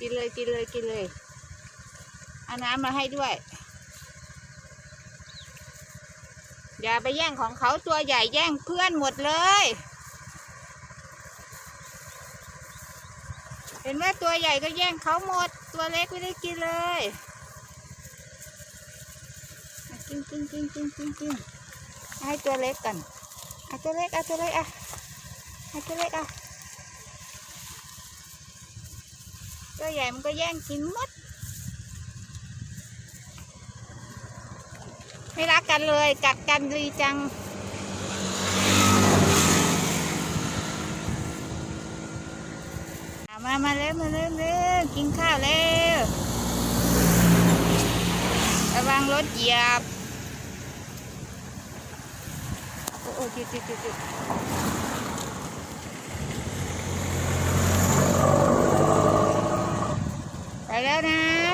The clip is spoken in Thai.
กินเลยกินเลยกินเลยเอาน้ำมาให้ด้วย อย่าไปแย่งของเขาตัวใหญ่แย่งเพื่อนหมดเลย เห็นว่าตัวใหญ่ก็แย่งเขาหมด ตัวเล็กไม่ได้กินเลยกินกินกินกินกินกินให้ตัวเล็กกันเอาตัวเล็กเอาตัวเล็กอะให้ตัวเล็กอะ ตัวใหญ่มันก็แย่งกินหมด ไม่รักกันเลยกัดกันดีจัง มา มาเร็วมาเร็วเร็วกินข้าวเร็วระวังรถเหยียบ โอ้โอ้จุดจุดจุดจุด ไปแล้วนะ